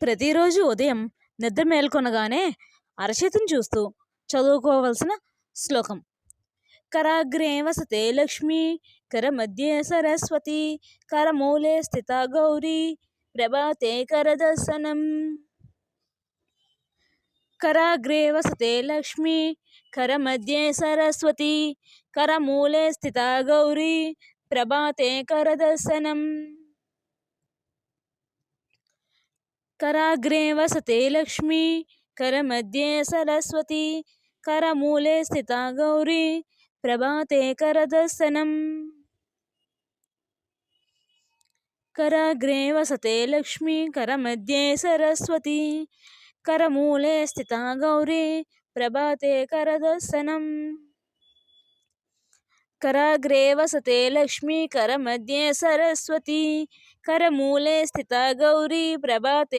ప్రతిరోజు ఉదయం నిద్ర మేల్కొనగానే అరచేతిని చూస్తూ చదువుకోవలసిన శ్లోకం. కరాగ్రే వసతే లక్ష్మి కరమధ్యే సరస్వతి కరమూలే స్థిత గౌరీ ప్రభాతే కరదర్శనం కరాగ్రే వసతే లక్ష్మి కరమధ్యే సరస్వతి కరమూలే స్థిత గౌరీ ప్రభాతే కరదర్శనం कराग्रे वसते लक्ष्मी करमध्ये सरस्वती करमूले स्थिता गौरी, प्रभाते करदर्शनम् कराग्रे वसते लक्ष्मी करमध्ये सरस्वती करमूले स्थिता गौरी, प्रभाते करदर्शनम् कराग्रे वसते लक्ष्मी करमध्ये सरस्वती करमूले स्थिता गौरी, प्रभाते